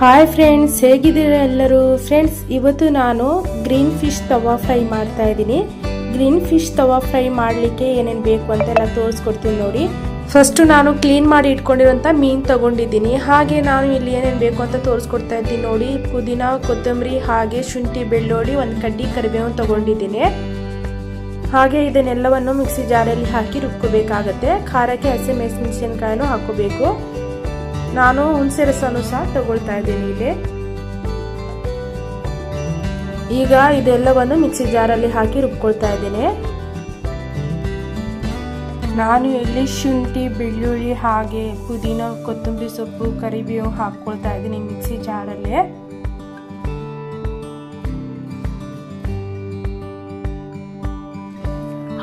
Hi friends ಹೇಗಿದ್ದೀರಾ ಎಲ್ಲರೂ? Friends ಇವತ್ತು ನಾನು ಗ್ರೀನ್ ಫಿಶ್ ತವಾ ಫ್ರೈ ಮಾಡ್ತಾ ಇದ್ದೀನಿ. ಗ್ರೀನ್ ಫಿಶ್ ತವಾ ಫ್ರೈ ಮಾಡಲಿಕ್ಕೆ ಏನೇನು ಬೇಕು ಅಂತೆಲ್ಲ ತೋರಿಸ್ಕೊಡ್ತೀನಿ ನೋಡಿ. ಫಸ್ಟು ನಾನು ಕ್ಲೀನ್ ಮಾಡಿ ಇಟ್ಕೊಂಡಿರುವಂಥ ಮೀನು ತಗೊಂಡಿದ್ದೀನಿ. ಹಾಗೆ ನಾನು ಇಲ್ಲಿ ಏನೇನು ಬೇಕು ಅಂತ ತೋರಿಸ್ಕೊಡ್ತಾ ಇದ್ದೀನಿ ನೋಡಿ. ಪುದೀನ, ಕೊತ್ತಂಬರಿ, ಹಾಗೆ ಶುಂಠಿ, ಬೆಳ್ಳುಳ್ಳಿ, ಒಂದು ಕಡ್ಡಿ ಕರಿಬೇವು ತಗೊಂಡಿದ್ದೀನಿ. ಹಾಗೆ ಇದನ್ನೆಲ್ಲವನ್ನು ಮಿಕ್ಸಿ ಜಾರಲ್ಲಿ ಹಾಕಿ ರುಬ್ಕೋಬೇಕಾಗತ್ತೆ. ಖಾರಕ್ಕೆ ಹಸಿ ಮೆಣಸಿನಕಾಯಿನೂ ಹಾಕೋಬೇಕು ನಾನು ಹುಣಸೆ ರಸನು ಸಹ ತಗೊಳ್ತಾ ಇದ್ದೀನಿ ಇಲ್ಲಿ. ಈಗ ಇದೆಲ್ಲವನ್ನು ಮಿಕ್ಸಿ ಜಾರಲ್ಲಿ ಹಾಕಿ ರುಬ್ಕೊಳ್ತಾ ಇದ್ದೀನಿ. ನಾನು ಇಲ್ಲಿ ಶುಂಠಿ, ಬೆಳ್ಳುಳ್ಳಿ ಹಾಗೆ ಪುದೀನ, ಕೊತ್ತಂಬರಿ ಸೊಪ್ಪು, ಕರಿಬೇವು ಹಾಕ್ಕೊಳ್ತಾ ಇದ್ದೀನಿ ಮಿಕ್ಸಿ ಜಾರಲ್ಲಿ.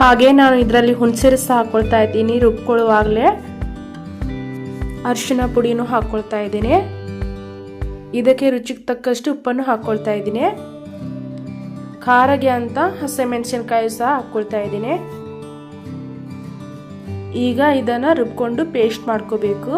ಹಾಗೆ ನಾನು ಇದರಲ್ಲಿ ಹುಣಸೆ ರಸ ಹಾಕೊಳ್ತಾ ಇದ್ದೀನಿ ರುಬ್ಕೊಳ್ಳುವಾಗಲೇ. ಅರಿಶಿನ ಪುಡಿನೂ ಹಾಕ್ಕೊಳ್ತಾ ಇದ್ದೀನಿ. ಇದಕ್ಕೆ ರುಚಿಗೆ ತಕ್ಕಷ್ಟು ಉಪ್ಪನ್ನು ಹಾಕ್ಕೊಳ್ತಾ ಇದ್ದೀನಿ. ಖಾರಗೆ ಅಂತ ಹಸಿಮೆಣಸಿನ್ಕಾಯಿ ಸಹ ಹಾಕ್ಕೊಳ್ತಾ ಇದ್ದೀನಿ. ಈಗ ಇದನ್ನು ರುಬ್ಕೊಂಡು ಪೇಸ್ಟ್ ಮಾಡ್ಕೋಬೇಕು.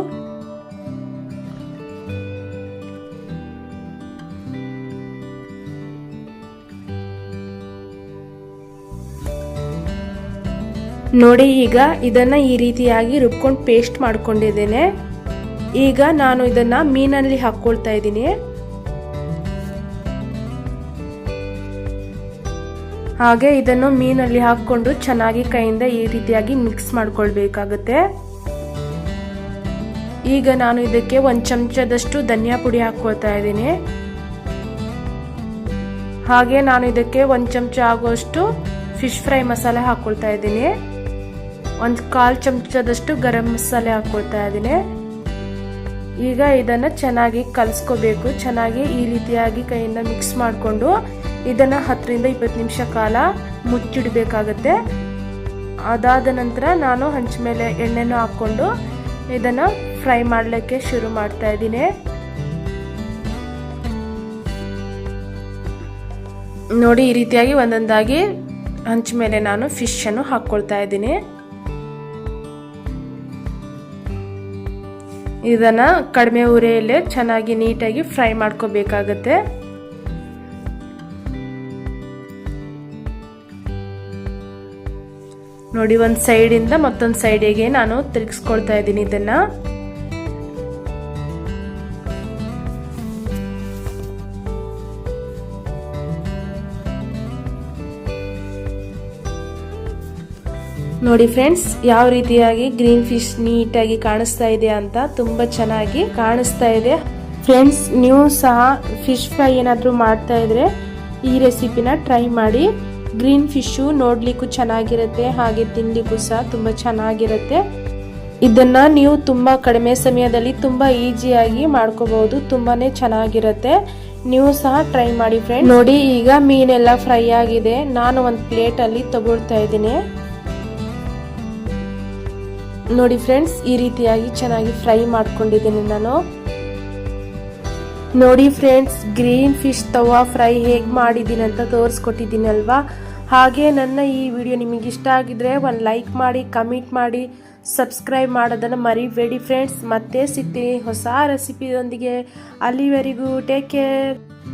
ನೋಡಿ ಈಗ ಇದನ್ನು ಈ ರೀತಿಯಾಗಿ ರುಬ್ಕೊಂಡು ಪೇಸ್ಟ್ ಮಾಡ್ಕೊಂಡಿದ್ದೇನೆ. ಈಗ ನಾನು ಇದನ್ನ ಮೀನಲ್ಲಿ ಹಾಕ್ಕೊಳ್ತಾ ಇದ್ದೀನಿ. ಹಾಗೆ ಇದನ್ನು ಮೀನಲ್ಲಿ ಹಾಕ್ಕೊಂಡು ಚೆನ್ನಾಗಿ ಕೈಯಿಂದ ಈ ರೀತಿಯಾಗಿ ಮಿಕ್ಸ್ ಮಾಡ್ಕೊಳ್ಬೇಕಾಗತ್ತೆ. ಈಗ ನಾನು ಇದಕ್ಕೆ ಒಂದು ಚಮಚದಷ್ಟು ಧನಿಯಾ ಪುಡಿ ಹಾಕ್ಕೊಳ್ತಾ ಇದ್ದೀನಿ. ಹಾಗೆ ನಾನು ಇದಕ್ಕೆ ಒಂದು ಚಮಚ ಆಗುವಷ್ಟು ಫಿಶ್ ಫ್ರೈ ಮಸಾಲೆ ಹಾಕ್ಕೊಳ್ತಾ ಇದ್ದೀನಿ. ಒಂದು ಕಾಲು ಚಮಚದಷ್ಟು ಗರಂ ಮಸಾಲೆ ಹಾಕ್ಕೊಳ್ತಾ ಇದ್ದೀನಿ. ಈಗ ಇದನ್ನು ಚೆನ್ನಾಗಿ ಕಲಿಸ್ಕೋಬೇಕು, ಚೆನ್ನಾಗಿ ಈ ರೀತಿಯಾಗಿ ಕೈಯಿಂದ ಮಿಕ್ಸ್ ಮಾಡಿಕೊಂಡು ಇದನ್ನು ಹತ್ತರಿಂದ ಇಪ್ಪತ್ತು ನಿಮಿಷ ಕಾಲ ಮುಚ್ಚಿಡಬೇಕಾಗತ್ತೆ. ಅದಾದ ನಂತರ ನಾನು ಹಂಚ ಮೇಲೆ ಎಣ್ಣೆನೂ ಹಾಕ್ಕೊಂಡು ಇದನ್ನು ಫ್ರೈ ಮಾಡಲಿಕ್ಕೆ ಶುರು ಮಾಡ್ತಾ ಇದ್ದೀನಿ. ನೋಡಿ ಈ ರೀತಿಯಾಗಿ ಒಂದೊಂದಾಗಿ ಹಂಚ ಮೇಲೆ ನಾನು ಫಿಶನ್ನು ಹಾಕ್ಕೊಳ್ತಾ ಇದ್ದೀನಿ. ಇದನ್ನ ಕಡಿಮೆ ಉರಿಯಲ್ಲೇ ಚೆನ್ನಾಗಿ ನೀಟಾಗಿ ಫ್ರೈ ಮಾಡ್ಕೋಬೇಕಾಗತ್ತೆ. ನೋಡಿ, ಒಂದು ಸೈಡಿಂದ ಮತ್ತೊಂದು ಸೈಡಿಗೆ ನಾನು ತಿರುಗಿಸ್ಕೊಳ್ತಾ ಇದ್ದೀನಿ ಇದನ್ನ. ನೋಡಿ ಫ್ರೆಂಡ್ಸ್, ಯಾವ ರೀತಿಯಾಗಿ ಗ್ರೀನ್ ಫಿಶ್ ನೀಟಾಗಿ ಕಾಣಿಸ್ತಾ ಇದೆ ಅಂತ ತುಂಬ ಚೆನ್ನಾಗಿ ಕಾಣಿಸ್ತಾ ಇದೆ. ಫ್ರೆಂಡ್ಸ್, ನೀವು ಸಹ ಫಿಶ್ ಫ್ರೈ ಏನಾದರೂ ಮಾಡ್ತಾ ಇದ್ರೆ ಈ ರೆಸಿಪಿನ ಟ್ರೈ ಮಾಡಿ. ಗ್ರೀನ್ ಫಿಶು ನೋಡ್ಲಿಕ್ಕೂ ಚೆನ್ನಾಗಿರುತ್ತೆ, ಹಾಗೆ ತಿನ್ಲಿಕ್ಕೂ ಸಹ ತುಂಬ ಚೆನ್ನಾಗಿರುತ್ತೆ. ಇದನ್ನು ನೀವು ತುಂಬ ಕಡಿಮೆ ಸಮಯದಲ್ಲಿ ತುಂಬ ಈಸಿಯಾಗಿ ಮಾಡ್ಕೋಬಹುದು, ತುಂಬಾನೇ ಚೆನ್ನಾಗಿರುತ್ತೆ. ನೀವು ಸಹ ಟ್ರೈ ಮಾಡಿ ಫ್ರೆಂಡ್ ನೋಡಿ, ಈಗ ಮೀನೆಲ್ಲ ಫ್ರೈ ಆಗಿದೆ. ನಾನು ಒಂದು ಪ್ಲೇಟಲ್ಲಿ ತಗೊಳ್ತಾ ಇದ್ದೀನಿ. ನೋಡಿ ಫ್ರೆಂಡ್ಸ್, ಈ ರೀತಿಯಾಗಿ ಚೆನ್ನಾಗಿ ಫ್ರೈ ಮಾಡ್ಕೊಂಡಿದ್ದೀನಿ ನಾನು. ನೋಡಿ friends, green fish tawa fry ಹೇಗೆ ಮಾಡಿದ್ದೀನಿ ಅಂತ ತೋರಿಸ್ಕೊಟ್ಟಿದ್ದೀನಿ ಅಲ್ವಾ ಹಾಗೆ ನನ್ನ ಈ ವಿಡಿಯೋ ನಿಮಗೆ ಇಷ್ಟ ಆಗಿದ್ರೆ ಒಂದು ಲೈಕ್ ಮಾಡಿ, ಕಮೆಂಟ್ ಮಾಡಿ, ಸಬ್ಸ್ಕ್ರೈಬ್ ಮಾಡೋದನ್ನು ಮರಿಬೇಡಿ ಫ್ರೆಂಡ್ಸ್. ಮತ್ತೆ ಸಿಗ್ತೀನಿ ಹೊಸ ರೆಸಿಪಿಯೊಂದಿಗೆ ಅಲ್ಲಿವರೆಗೂ ಟೇಕ್ ಕೇರ್.